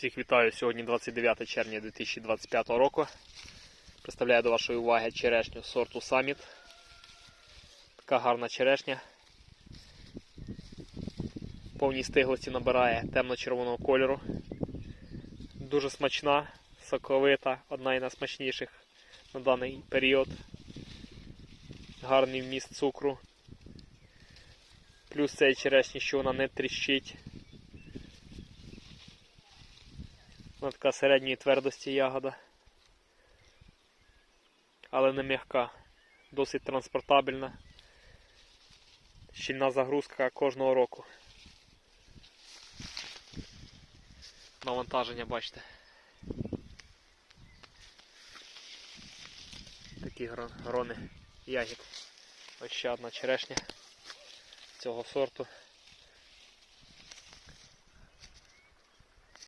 Всіх вітаю сьогодні 29 червня 2025 року. Представляю до вашої уваги черешню сорту Саміт. Така гарна черешня. Повній стиглості набирає темно-червоного кольору. Дуже смачна, соковита, одна із найсмачніших на даний період. Гарний вміст цукру. Плюс цієї черешні, що вона не тріщить. Вона така середньої твердості ягода. Але не м'яка. Досить транспортабельна. Щільна загрузка кожного року. Навантаження, бачите. Такі гро- грони ягід. Ось ще одна черешня цього сорту.